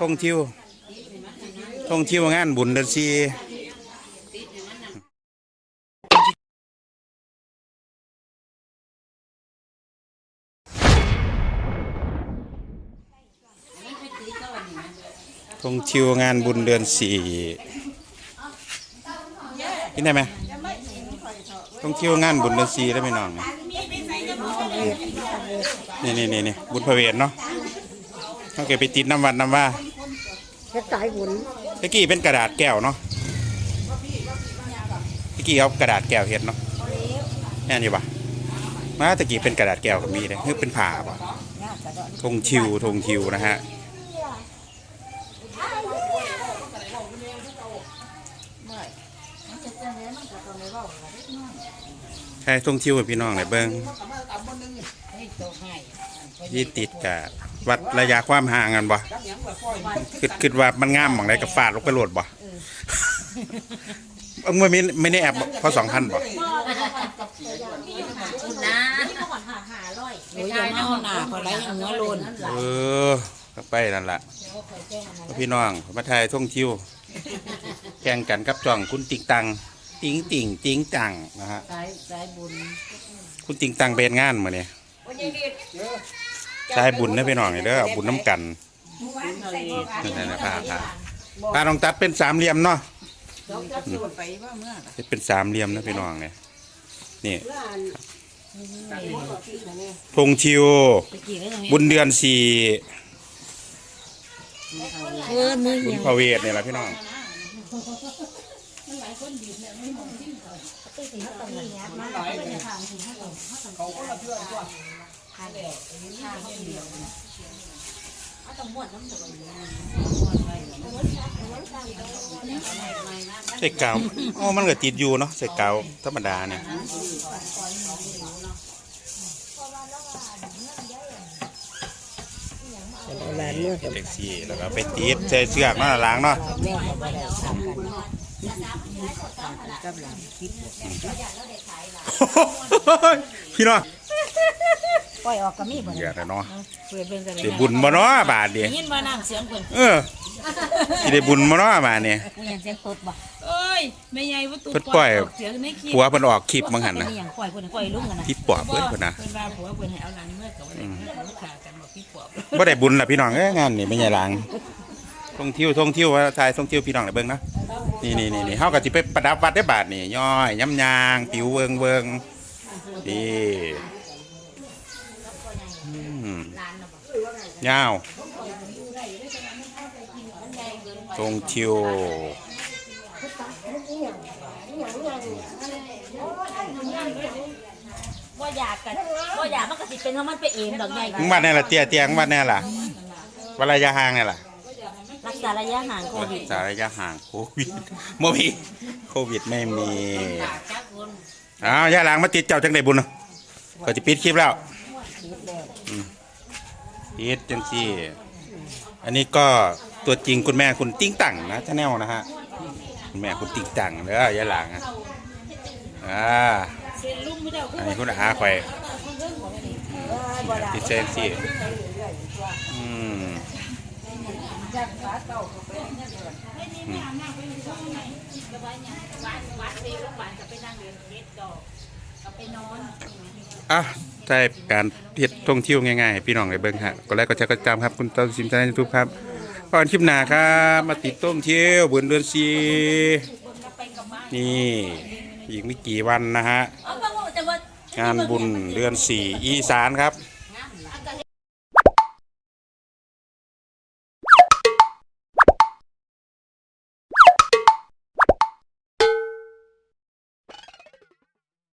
ท่องเที่ยวท่องเที่ยวงานบุญเดือนสี่ท่องเที่ยวงานบุญเดือนสี่กินได้ไหมท่องเที่ยวงานบุญเดือนสี่ได้ไหมน้อง นี่นี่นี่นี่บุญพระเวทเนาะ ต้องเก็บไปติดน้ำวัดน้ำว่าเฮ็ดสายบุญตะกี้เป็นกระดาษแก้วเนาะตะกี้เอากระดาษแก้วเฮ็ดเนาะแน่นี่ปะมาตะกี้เป็นกระดาษแก้วก็มีเลยคือเป็นผ้าปะธงชิวธงชิวนะฮะใช่ธงชิวให้พี่น้องหน่อยเบิ้งยี่ติดกับ วัดระยะความห่างกันบ่คิดคิดว่ามันงามหมองใดกับฟาดลงไปโหลดบ่เอาเมื่อไม่ไม่ได้แอบพอสองพันบ่คุณนะโอ้ยอย่ามาเอาหน้าพอไรเอาหัวโลนเออก็ไปนั่นแหละพี่น้องมาไทยท่องเที่ยวแข่งกันกับจ่องคุณติงตังติงติงติงตังนะฮะสายสายบุญคุณติงตังเป็นงานมาเนี่ย สายบุญนะพี่น้องเด้อเอาบุญน้ำกันนั่นนะพาพาพาลองตัดเป็นสามเหลี่ยมเนาะจอกจับสูตรไปว่าเมื่อเป็นสามเหลี่ยมนะพี่น้องเนี่ยนี่ธงชิวตะกี้ก็ยังบุญเดือนสี่เออมือ บุเหี่ญยวพระเวทเนี่ยแหละพี่น้องใส่กาวอ๋อมันก็ติดอยู่เนาะใส่กาวธรรมดาเนี่ยหลานเมื่อเด็กสี่แล้วก็ไปติดใส่เชือกเนาะล้างเนาะแม่ก็บ่ได้ทำกันกับหลานคิดพี่น้อง ล่อยออกก็มีบ่เดี๋ยวเนาะเปิดเบิ่งกันเลยได้บุญบ่เนาะบาทเดียยินบ่น้ำเสียงเพิ่นเออสิได้บุญบ่เนาะบาทเนี่ยกูยังเสียงตดบ่เอ้ยไม่ใหญ่ว่าตู้เพิ่นปล่อยเสียงในคลิปผัวเพิ่นออกคลิปมั้งหันเป็นนะอหย่างปล่อยเพิ่นปล่อยลุงกันนะพี่ปอบเพิ่นเพิ่นนะเพิ่นว่าผัวเพิ่นให้เอาหลังเมื่อกับว่าได้เมื่อเขาขากันบอกพี่ปอบบ่ได้บุญล่ะพี่น้องเอ้ยงานนี่ไม่ใช่ลางท่องเที่ยวท่องเที่ยวว่าทายท่องเที่ยวพี่น้องได้เบิ่งนะนี่นี่นี่นี่เฮาก็สิไปประดับวัดได้บาทนี่ย่อยย้ำยาง ปิวเวิงเวิงนี่อืม ยาวท่องเที่ยวว่าอยากกันว่าอยากมันก็สิเป็นว่ามันไปเองดอกใหญ่มึงวัดแน่ล่ะเตี้ยเตี้ยมึงวัดแน่ล่ะวัดระยะห่างแน่ล่ะรักษาระยะห่างโควิดสาระยะห่างโควิดไม่มีโควิดไม่มีอ้าวย่าหลางมาติดเจ้าจังได้บุญเนาะก็จะปิดคลิปแล้วอื มปิดจังสี่ อันนี้ก็ตัวจริงคุณแม่คุณติ้งตังนะชาแนลนะฮะคุณแม่คุณติ้งตังเด้อย่าหลางอะอ่าอันนี้คุณอาข่อยติดเซนสี่อืมอ่ อะใช่การเฮ็ดท่องเที่ยวง่ายๆ พี่น้องได้เบิ้งฮะก็แล้วก็แชร์ก็จำครับ คุณต้นซิมใจในทูบครับก่อนคลิปหน้าครับ มาติดต้มเที่ยวบนเดือนสีนี่ อีกไม่กี่วันนะฮะ งานบุญเดือนสี่อีสานครับ